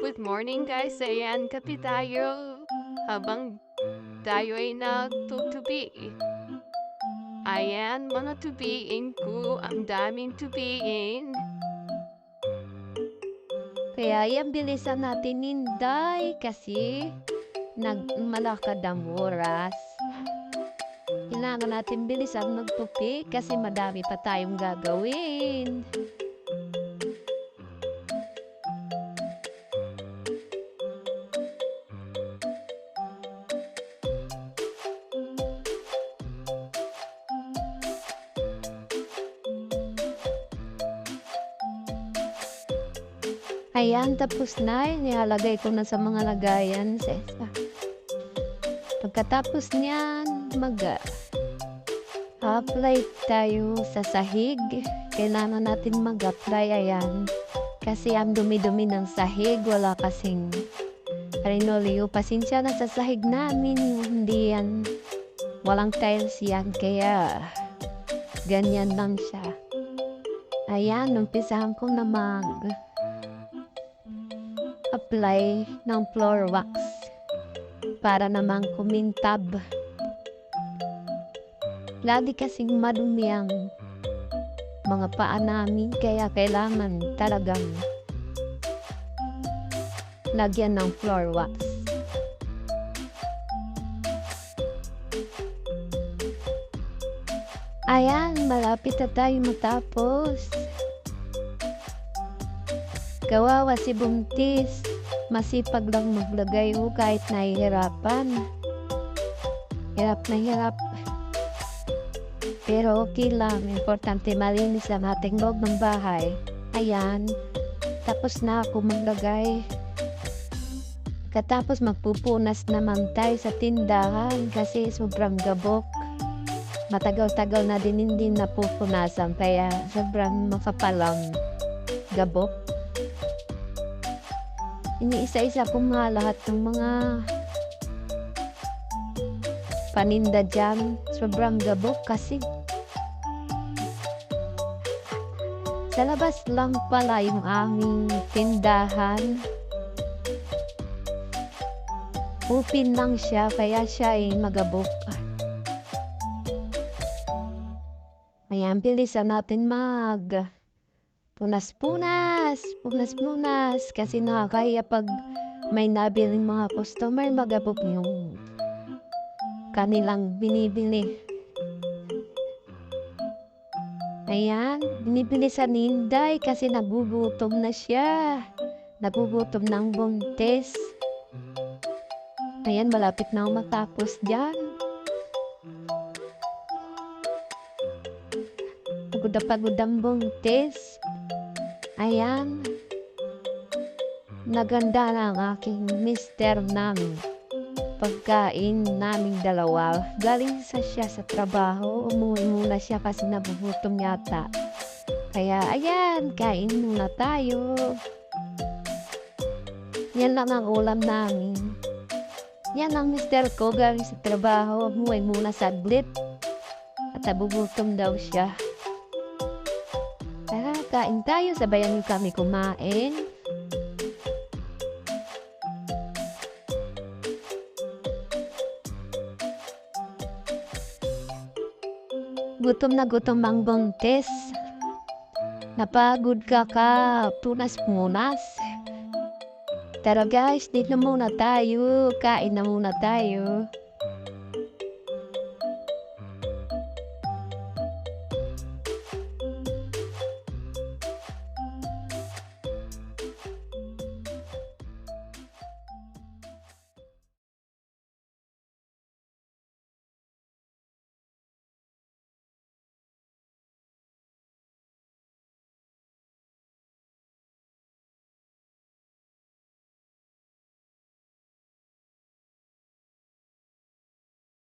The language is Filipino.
Good morning guys, ayan kape tayo habang tayo ay nagtutubi. Ayan, mga tubiin ko, ang daming tubiin. Kaya yan bilisan natin Inday kasi nagmalakad ang oras. Kailangan natin bilisan magtupi kasi madami pa tayong gagawin. Ayan, tapos na. Nilalagay ko na sa mga lagayan. Sesa. Pagkatapos niyan, mag apply tayo sa sahig. Kailangan natin mag-apply. Ayan. Kasi ang dumi-dumi ng sahig. Wala kasing rinoleo. Pasensya na sa sahig namin. Hindi yan. Walang tiles yan. Kaya ganyan lang siya. Ayan, umpisahan ko na mag apply ng floor wax para naman kumintab. Lagi kasing madumi ang mga paa namin kaya kailangan talagang lagyan ng floor wax. Ayan, malapit na tayo matapos. Kawawa si Buntis. Masipag lang maglagay o kahit nahihirapan. Hirap na hirap. Pero okay lang. Importante malinis ang ating loob ng bahay. Ayan. Tapos na ako maglagay. Katapos magpupunas naman tayo sa tindahan kasi sobrang gabok. Matagal-tagal na din hindi napupunasan kaya sobrang makapalang gabok iniisa-isa ko mga lahat ng mga paninda dyan. Sobrang gabok kasi sa labas lang pala yung aming tindahan. Upin lang siya, kaya siya ay magabok. Ayan, bilisan natin mag punas-punas, punas-punas. Kasi nakakaya pag may nabiling mga customer, magabog yung kanilang binibili. Ayan, binibili sa Ninday kasi nagugutom na siya. Nagugutom ng buntis. Ayan, malapit na ako matapos dyan. Pagod na pagod ang buntis. Ayan. Naganda na ang aking mister ng pagkain naming dalawa. Galing sa siya sa trabaho. Umuwi muna siya kasi nabubutom yata. Kaya ayan, kain muna tayo. Yan lang ang ulam namin. Yan ang mister ko galing sa trabaho. Umuwi muna saglit. At nabubutom daw siya. Kain tayo. Sabayan kami kumain. Gutom na gutom ang buntis. Napagod ka ka, punas-punas. Tara guys, dito muna tayo. Kain na muna tayo.